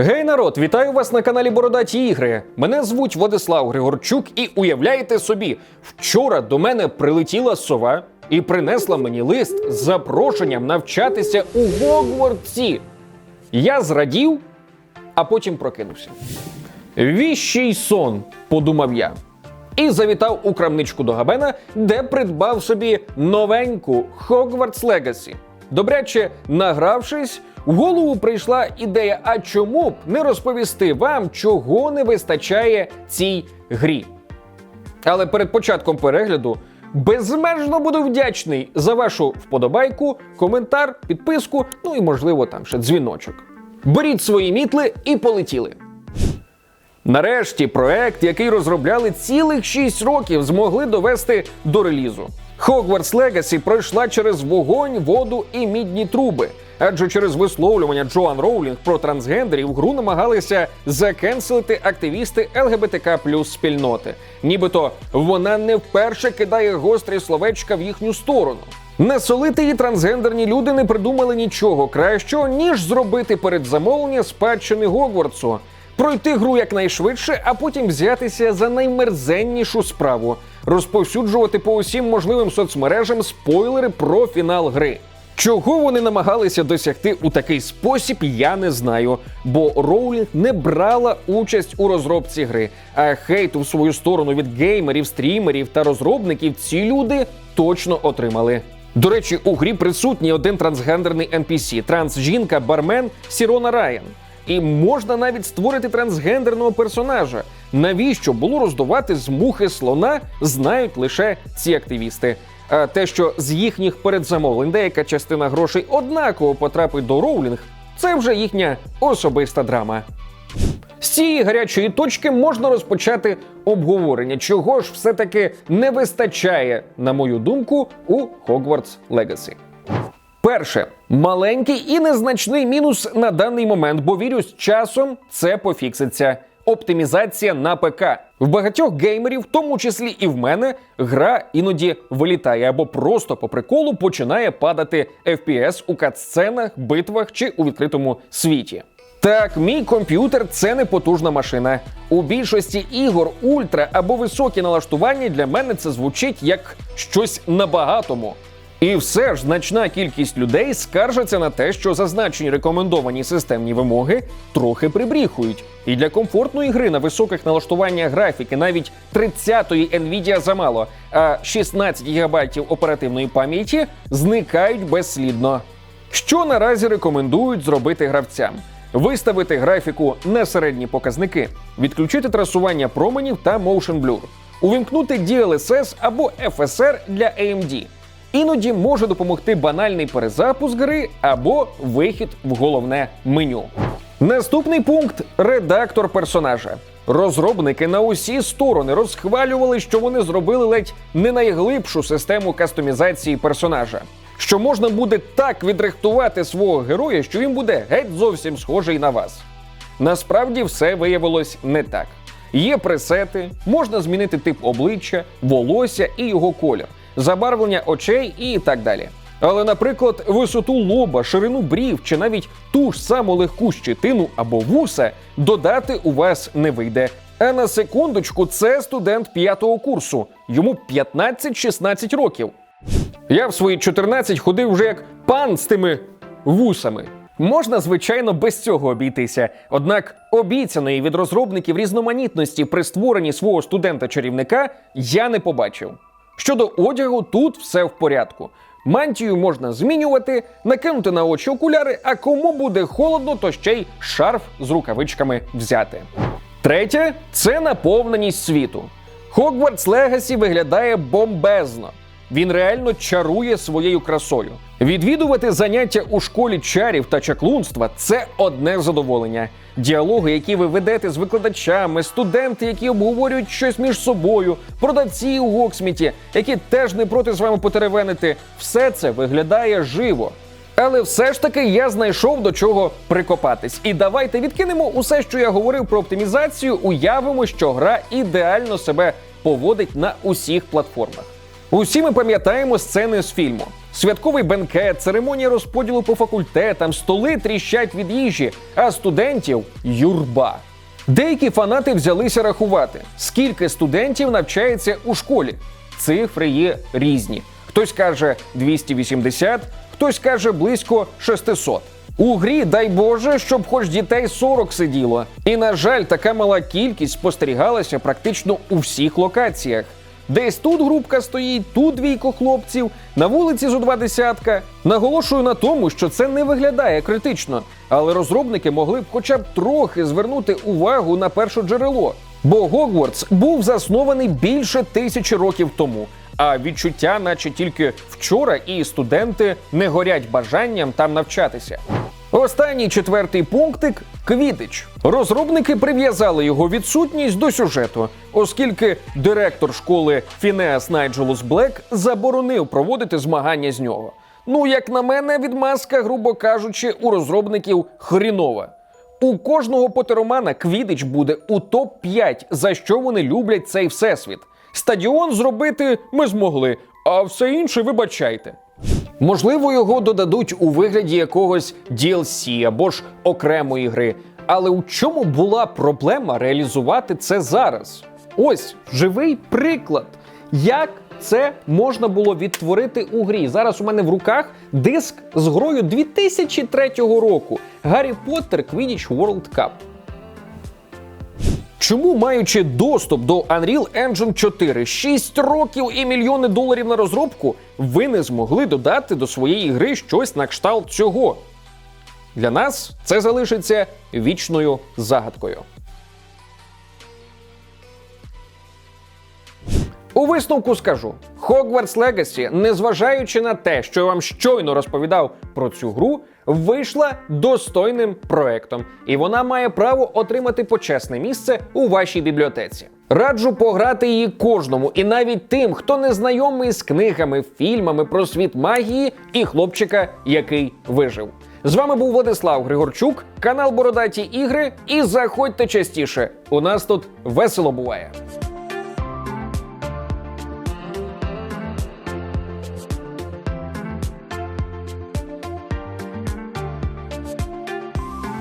Гей, народ, вітаю вас на каналі Бородаті Ігри. Мене звуть Владислав Григорчук, і уявляєте собі, вчора до мене прилетіла сова і принесла мені лист з запрошенням навчатися у Гогвартсі. Я зрадів, а потім прокинувся. Віщий сон, подумав я. І завітав у крамничку до Габена, де придбав собі новеньку Hogwarts Legacy. Добряче награвшись, в голову прийшла ідея: а чому б не розповісти вам, чого не вистачає цій грі? Але перед початком перегляду безмежно буду вдячний за вашу вподобайку, коментар, підписку, ну і можливо там ще дзвіночок. Беріть свої мітли і полетіли. Нарешті проект, який розробляли цілих 6 років, змогли довести до релізу. Hogwarts Legacy пройшла через вогонь, воду і мідні труби. Адже через висловлювання Джоан Роулінг про трансгендерів гру намагалися закенселити активісти ЛГБТК плюс спільноти. Нібито вона не вперше кидає гострі словечка в їхню сторону. Насолити її трансгендерні люди не придумали нічого кращого, ніж зробити передзамовлення спадщини Гогвартсу пройти гру якнайшвидше, а потім взятися за наймерзеннішу справу розповсюджувати по усім можливим соцмережам спойлери про фінал гри. Чого вони намагалися досягти у такий спосіб, я не знаю, бо Роулінг не брала участь у розробці гри, а хейту в свою сторону від геймерів, стрімерів та розробників ці люди точно отримали. До речі, у грі присутній один трансгендерний NPC – трансжінка бармен Сірона Райан. І можна навіть створити трансгендерного персонажа. Навіщо було роздувати з мухи слона, знають лише ці активісти. А те, що з їхніх передзамовлень деяка частина грошей однаково потрапить до Роулінг, це вже їхня особиста драма. З цієї гарячої точки можна розпочати обговорення, чого ж все-таки не вистачає, на мою думку, у Hogwarts Legacy. Перше, маленький і незначний мінус на даний момент, бо вірю, з часом це пофікситься. Оптимізація на ПК. В багатьох геймерів, в тому числі і в мене, гра іноді вилітає або просто по приколу починає падати FPS у катсценах, битвах чи у відкритому світі. Так, мій комп'ютер це не потужна машина. У більшості ігор ультра або високі налаштування для мене це звучить як щось набагатому. І все ж значна кількість людей скаржаться на те, що зазначені рекомендовані системні вимоги трохи прибріхують. І для комфортної гри на високих налаштуваннях графіки навіть 30-ї Nvidia замало, а 16 ГБ оперативної пам'яті зникають безслідно. Що наразі рекомендують зробити гравцям? Виставити графіку на середні показники, відключити трасування променів та Motion Blur, увімкнути DLSS або FSR для AMD. Іноді може допомогти банальний перезапуск гри або вихід в головне меню. Наступний пункт редактор персонажа. Розробники на усі сторони розхвалювали, що вони зробили ледь не найглибшу систему кастомізації персонажа. Що можна буде так відрихтувати свого героя, що він буде геть зовсім схожий на вас. Насправді все виявилось не так. Є пресети, можна змінити тип обличчя, волосся і його колір забарвлення очей і так далі. Але, наприклад, висоту лоба, ширину брів чи навіть ту ж саму легку щитину або вуса додати у вас не вийде. А на секундочку, це студент п'ятого курсу, йому 15-16 років. Я в свої 14 ходив вже як пан з тими вусами. Можна, звичайно, без цього обійтися. Однак обіцяної від розробників різноманітності при створенні свого студента-чарівника я не побачив. Щодо одягу, тут все в порядку. Мантію можна змінювати, накинути на очі окуляри, а кому буде холодно, то ще й шарф з рукавичками взяти. Третє це наповненість світу. Хогвартс Легасі виглядає бомбезно. Він реально чарує своєю красою. Відвідувати заняття у школі чарів та чаклунства це одне задоволення. Діалоги, які ви ведете з викладачами, студенти, які обговорюють щось між собою, продавці у Гоксміті, які теж не проти з вами потеревенити, все це виглядає живо. Але все ж таки я знайшов до чого прикопатись. І давайте відкинемо усе, що я говорив про оптимізацію, уявимо, що гра ідеально себе поводить на усіх платформах. Усі ми пам'ятаємо сцени з фільму. Святковий бенкет, церемонія розподілу по факультетам, столи тріщать від їжі, а студентів юрба. Деякі фанати взялися рахувати, скільки студентів навчається у школі. Цифри є різні. Хтось каже 280, хтось каже близько 600. У грі дай Боже, щоб хоч дітей 40 сиділо. І на жаль, така мала кількість спостерігалася практично у всіх локаціях. Десь тут групка стоїть, тут двійко хлопців, на вулиці зо два десятка. Наголошую на тому, що це не виглядає критично, але розробники могли б хоча б трохи звернути увагу на перше джерело. Бо Гогвартс був заснований більше тисячі років тому. А відчуття, наче тільки вчора, і студенти не горять бажанням там навчатися. Останній четвертий пунктик Квідич. Розробники прив'язали його відсутність до сюжету, оскільки директор школи Фінеас Найджелус Блек заборонив проводити змагання з нього. Ну, як на мене, відмазка, грубо кажучи, у розробників хрінова. У кожного потеромана Квідич буде у топ-5, за що вони люблять цей всесвіт. Стадіон зробити ми змогли, а все інше вибачайте. Можливо, його додадуть у вигляді якогось DLC або ж окремої гри. Але у чому була проблема реалізувати це зараз? Ось живий приклад, як це можна було відтворити у грі. Зараз у мене в руках диск з грою 2003 року Гаррі Поттер Quidditch World Cup. Чому, маючи доступ до Unreal Engine 4, 6 років і мільйони доларів на розробку, ви не змогли додати до своєї гри щось на кшталт цього? Для нас це залишиться вічною загадкою. У висновку скажу: Hogwarts Legacy, незважаючи на те, що я вам щойно розповідав про цю гру, вийшла достойним проектом, і вона має право отримати почесне місце у вашій бібліотеці. Раджу пограти її кожному, і навіть тим, хто не знайомий з книгами, фільмами про світ магії і хлопчика, який вижив. З вами був Владислав Григорчук, канал Бородаті Ігри. І заходьте частіше. У нас тут весело буває.